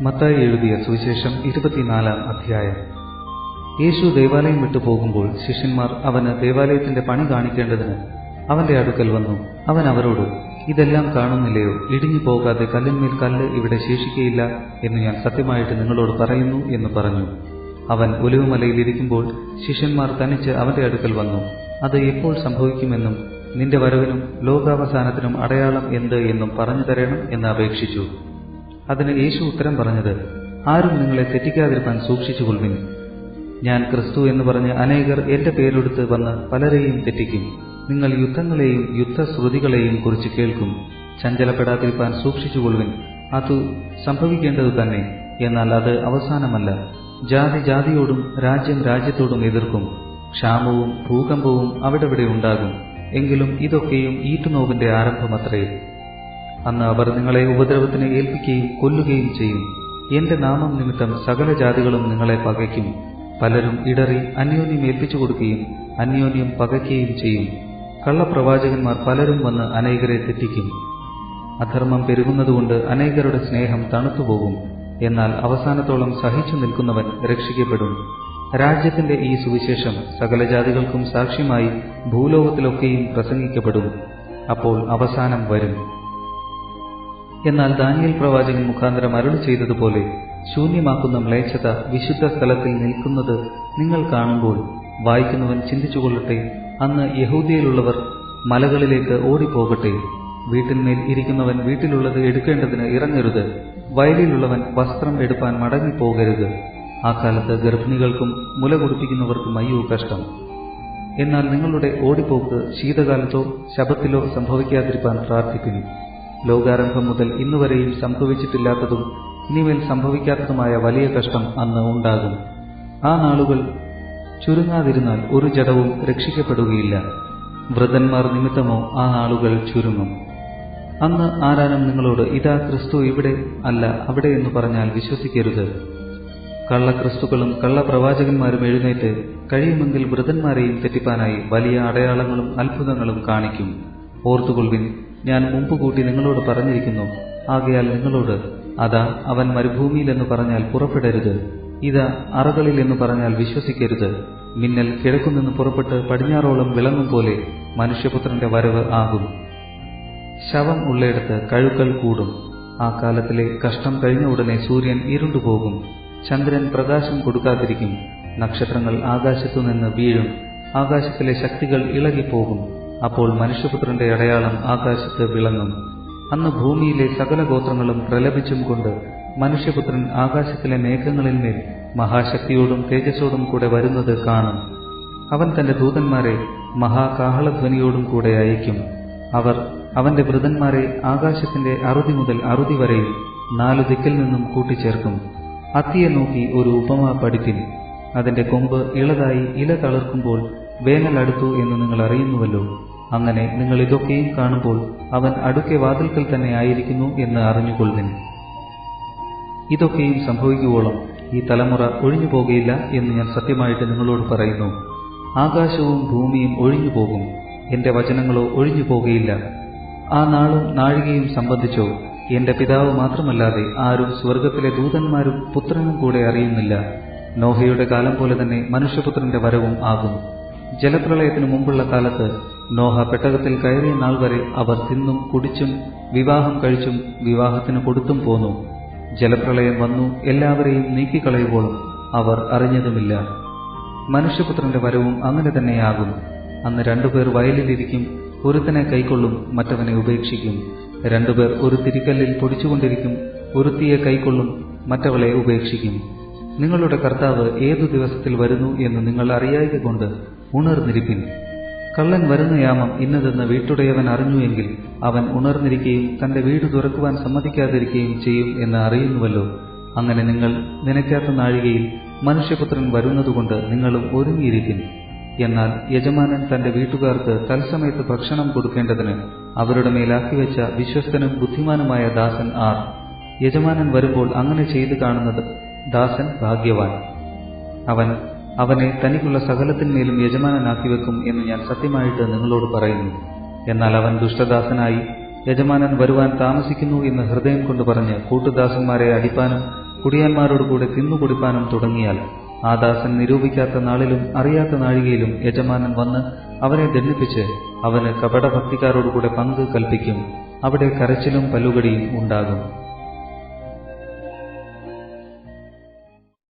മത്തായി എഴുതിയ സുവിശേഷം ഇരുപത്തിനാലാം അധ്യായം. യേശു ദേവാലയം വിട്ടു പോകുമ്പോൾ ശിഷ്യന്മാർ അവന് ദേവാലയത്തിന്റെ പണി കാണിക്കേണ്ടതിന് അവന്റെ അടുക്കൽ വന്നു. അവൻ അവരോട് ഇതെല്ലാം കാണുന്നില്ലയോ? ഇടിഞ്ഞു പോകാതെ കല്ലിന്മേൽ കല്ല് ഇവിടെ ശേഷിക്കയില്ല എന്ന് ഞാൻ സത്യമായിട്ട് നിങ്ങളോട് പറയുന്നു എന്ന് പറഞ്ഞു. അവൻ ഒലിവുമലയിൽ ഇരിക്കുമ്പോൾ ശിഷ്യന്മാർ തനിച്ച് അവന്റെ അടുക്കൽ വന്നു. അത് എപ്പോൾ സംഭവിക്കുമെന്നും നിന്റെ വരവിനും ലോകാവസാനത്തിനും അടയാളം എന്ത് എന്നും പറഞ്ഞു തരണം എന്ന് അപേക്ഷിച്ചു. അതിന് യേശു ഉത്തരം പറഞ്ഞത് ആരും നിങ്ങളെ തെറ്റിക്കാതിരിക്കാൻ സൂക്ഷിച്ചുകൊള്ളുവിൻ. ഞാൻ ക്രിസ്തു എന്ന് പറഞ്ഞ് അനേകർ എന്റെ പേരെടുത്ത് വന്ന് പലരെയും തെറ്റിക്കും. നിങ്ങൾ യുദ്ധങ്ങളെയും യുദ്ധശ്രുതികളെയും കുറിച്ച് കേൾക്കും. ചഞ്ചലപ്പെടാതിരിക്കാൻ സൂക്ഷിച്ചുകൊള്ളുവിൻ. അത് സംഭവിക്കേണ്ടത് തന്നെ എന്നാൽ അത് അവസാനമല്ല. ജാതി ജാതിയോടും രാജ്യം രാജ്യത്തോടും എതിർക്കും. ക്ഷാമവും ഭൂകമ്പവും അവിടെവിടെ ഉണ്ടാകും. എങ്കിലും ഇതൊക്കെയും ഈറ്റുനോവിന്റെ ആരംഭമത്രേ. അന്ന് അവർ നിങ്ങളെ ഉപദ്രവത്തിന് ഏൽപ്പിക്കുകയും കൊല്ലുകയും ചെയ്യും. എന്റെ നാമം നിമിത്തം സകല ജാതികളും നിങ്ങളെ പകയ്ക്കും. പലരും ഇടറി അന്യോന്യം ഏൽപ്പിച്ചു കൊടുക്കുകയും അന്യോന്യം പകയ്ക്കുകയും ചെയ്യും. കള്ളപ്രവാചകന്മാർ പലരും വന്ന് അനേകരെ തെറ്റിക്കും. അധർമ്മം പെരുകുന്നതുകൊണ്ട് അനേകരുടെ സ്നേഹം തണുത്തുപോകും. എന്നാൽ അവസാനത്തോളം സഹിച്ചു നിൽക്കുന്നവൻ രക്ഷിക്കപ്പെടും. രാജ്യത്തിന്റെ ഈ സുവിശേഷം സകല ജാതികൾക്കും സാക്ഷ്യമായി ഭൂലോകത്തിലൊക്കെയും പ്രസംഗിക്കപ്പെടും. അപ്പോൾ അവസാനം വരും. എന്നാൽ ദാനിയൽ പ്രവാചകൻ മുഖാന്തരം അരുളി ചെയ്തതുപോലെ ശൂന്യമാക്കുന്ന മ്ലേച്ഛത വിശുദ്ധ സ്ഥലത്തിൽ നിൽക്കുന്നത് നിങ്ങൾ കാണുമ്പോൾ വായിക്കുന്നവൻ ചിന്തിച്ചുകൊള്ളട്ടെ അന്ന് യഹൂദിയയിലുള്ളവർ മലകളിലേക്ക് ഓടിപ്പോകട്ടെ വീട്ടിന്മേൽ ഇരിക്കുന്നവൻ വീട്ടിലുള്ളത് എടുക്കേണ്ടതിന് ഇറങ്ങരുത് വയലിലുള്ളവൻ വസ്ത്രം എടുപ്പാൻ മടങ്ങിപ്പോകരുത് ആ കാലത്ത് ഗർഭിണികൾക്കും മുല കുടിപ്പിക്കുന്നവർക്കും അയ്യോ കഷ്ടം. എന്നാൽ നിങ്ങളുടെ ഓടിപ്പോക്ക് ശീതകാലത്തോ ശബത്തിലോ സംഭവിക്കാതിരിക്കാൻ പ്രാർത്ഥിക്കുന്നു ലോകാരംഭം മുതൽ ഇന്നുവരെയും സംഭവിച്ചിട്ടില്ലാത്തതും ഇനിമേൽ സംഭവിക്കാത്തതുമായ വലിയ കഷ്ടം അന്ന് ഉണ്ടാകും. ആ നാളുകൾ ചുരുങ്ങാതിരുന്നാൽ ഒരു ജഡവും രക്ഷിക്കപ്പെടുകയില്ല. വ്രതന്മാർ നിമിത്തമോ ആ നാളുകൾ ചുരുങ്ങും. അന്ന് ആരാനും നിങ്ങളോട് ഇതാ ക്രിസ്തു ഇവിടെ അല്ല അവിടെ എന്ന് പറഞ്ഞാൽ വിശ്വസിക്കരുത്. കള്ളക്രിസ്തുക്കളും കള്ളപ്രവാചകന്മാരും എഴുന്നേറ്റ് കഴിയുമെങ്കിൽ വ്രതന്മാരെയും തെറ്റിപ്പാനായി വലിയ അടയാളങ്ങളും അത്ഭുതങ്ങളും കാണിക്കും. ഓർത്തുകൊള്ളുവിൻ. ഞാൻ മുമ്പ് കൂട്ടി നിങ്ങളോട് പറഞ്ഞിരിക്കുന്നു. ആകയാൽ നിങ്ങളോട് അതാ അവൻ മരുഭൂമിയിൽ എന്ന് പറഞ്ഞാൽ പുറപ്പെടരുത്. ഇതാ അറകളിൽ എന്ന് പറഞ്ഞാൽ വിശ്വസിക്കരുത്. മിന്നൽ കിഴക്കുനിന്ന് പുറപ്പെട്ട് പടിഞ്ഞാറോളം വിളങ്ങും പോലെ മനുഷ്യപുത്രന്റെ വരവ് ആകും. ശവം ഉള്ളയിടത്ത് കഴുക്കൽ കൂടും. ആ കാലത്തിലെ കഷ്ടം കഴിഞ്ഞ ഉടനെ സൂര്യൻ ഇരുണ്ടുപോകും. ചന്ദ്രൻ പ്രകാശം കൊടുക്കാതിരിക്കും. നക്ഷത്രങ്ങൾ ആകാശത്തുനിന്ന് വീഴും. ആകാശത്തിലെ ശക്തികൾ ഇളകിപ്പോകും. അപ്പോൾ മനുഷ്യപുത്രന്റെ അടയാളം ആകാശത്ത് വിളങ്ങും. അന്ന് ഭൂമിയിലെ സകല ഗോത്രങ്ങളും പ്രലപിച്ചും കൊണ്ട് മനുഷ്യപുത്രൻ ആകാശത്തിലെ മേഘങ്ങളിന്മേൽ മഹാശക്തിയോടും തേജസ്സോടും കൂടെ വരുന്നത് കാണും. അവൻ തന്റെ ദൂതന്മാരെ മഹാകാഹളധ്വനിയോടും കൂടെ അയക്കും അവർ അവന്റെ വൃതന്മാരെ ആകാശത്തിന്റെ അറുതി മുതൽ അറുതി വരെയും നാലു ദിക്കിൽ നിന്നും കൂട്ടിച്ചേർക്കും. അത്തിയെ നോക്കി ഒരു ഉപമ പഠിപ്പിൻ. അതിന്റെ കൊമ്പ് ഇളതായി ഇല തളിർക്കുമ്പോൾ വേനൽ അടുത്തു എന്ന് നിങ്ങൾ അറിയുന്നുവല്ലോ. അങ്ങനെ നിങ്ങൾ ഇതൊക്കെയും കാണുമ്പോൾ അവൻ അടുക്കെ വാതിൽക്കൽ തന്നെ ആയിരിക്കുന്നു എന്ന് അറിഞ്ഞുകൊള്ളു ഇതൊക്കെയും സംഭവിക്കുവോളം ഈ തലമുറ ഒഴിഞ്ഞു പോകുകയില്ല എന്ന് ഞാൻ സത്യമായിട്ട് നിങ്ങളോട് പറയുന്നു. ആകാശവും ഭൂമിയും ഒഴിഞ്ഞു പോകും. എന്റെ വചനങ്ങളോ ഒഴിഞ്ഞു പോകുകയില്ല. ആ നാളും നാഴികയും സംബന്ധിച്ചോ എന്റെ പിതാവ് മാത്രമല്ലാതെ ആരും സ്വർഗത്തിലെ ദൂതന്മാരും പുത്രനും കൂടെ അറിയുന്നില്ല. നോഹയുടെ കാലം പോലെ തന്നെ മനുഷ്യപുത്രന്റെ വരവും ആകും. ജലപ്രളയത്തിനു മുമ്പുള്ള കാലത്ത് നോഹ പെട്ടകത്തിൽ കയറിയ നാൾ വരെ അവർ തിന്നും കുടിച്ചും വിവാഹം കഴിച്ചും വിവാഹത്തിന് കൊടുത്തും പോന്നു. ജലപ്രളയം വന്നു എല്ലാവരെയും നീക്കിക്കളയുമ്പോഴും അവർ അറിഞ്ഞതുമില്ല. മനുഷ്യപുത്രന്റെ വരവും അങ്ങനെ തന്നെയാകും. അന്ന് രണ്ടുപേർ വയലിലിരിക്കും ഒരുത്തനെ കൈക്കൊള്ളും മറ്റവനെ ഉപേക്ഷിക്കും. രണ്ടുപേർ ഒരു തിരിക്കല്ലിൽ പൊടിച്ചുകൊണ്ടിരിക്കും ഒരുത്തിയെ കൈക്കൊള്ളും മറ്റവളെ ഉപേക്ഷിക്കും. നിങ്ങളുടെ കർത്താവ് ഏതു ദിവസത്തിൽ വരുന്നു എന്ന് നിങ്ങൾ അറിയായതുകൊണ്ട് ഉണർന്നിരിപ്പിൻ. കള്ളൻ വരുന്ന യാമം ഇന്നതെന്ന് വീട്ടുടയവൻ അറിഞ്ഞുവെങ്കിൽ അവൻ ഉണർന്നിരിക്കുകയും തന്റെ വീട് തുറക്കുവാൻ സമ്മതിക്കാതിരിക്കുകയും ചെയ്യും എന്ന് അറിയുന്നുവല്ലോ. അങ്ങനെ നിങ്ങൾ നനയ്ക്കാത്ത നാഴികയിൽ മനുഷ്യപുത്രൻ വരുന്നതുകൊണ്ട് നിങ്ങളും ഒരുങ്ങിയിരിക്കും എന്നാൽ യജമാനൻ തന്റെ വീട്ടുകാർക്ക് തത്സമയത്ത് ഭക്ഷണം കൊടുക്കേണ്ടതിന് അവരുടെ മേലാക്കി വെച്ച വിശ്വസ്തനും ബുദ്ധിമാനുമായ ദാസൻ ആർ. യജമാനൻ വരുമ്പോൾ അങ്ങനെ ചെയ്തു കാണുന്നത് ദാസൻ ഭാഗ്യവാൻ. അവൻ അവനെ തനിക്കുള്ള സകലത്തിന്മേലും യജമാനനാക്കി വെക്കും എന്ന് ഞാൻ സത്യമായിട്ട് നിങ്ങളോട് പറയുന്നു. എന്നാൽ അവൻ ദുഷ്ടദാസനായി യജമാനൻ വരുവാൻ താമസിക്കുന്നു എന്ന് ഹൃദയം കൊണ്ട് പറഞ്ഞ് കൂട്ടുദാസന്മാരെ അടിപ്പാനും കുടിയാന്മാരോടുകൂടെ തിന്നുകൊടുപ്പാനും തുടങ്ങിയാൽ ആ ദാസൻ നിരൂപിക്കാത്ത നാളിലും അറിയാത്ത നാഴികയിലും യജമാനൻ വന്ന് അവനെ ദണ്ഡിപ്പിച്ച് അവന് കപടഭക്തിക്കാരോടുകൂടെ പങ്ക് കൽപ്പിക്കും. അവിടെ കരച്ചിലും പല്ലുകടിയും ഉണ്ടാകും.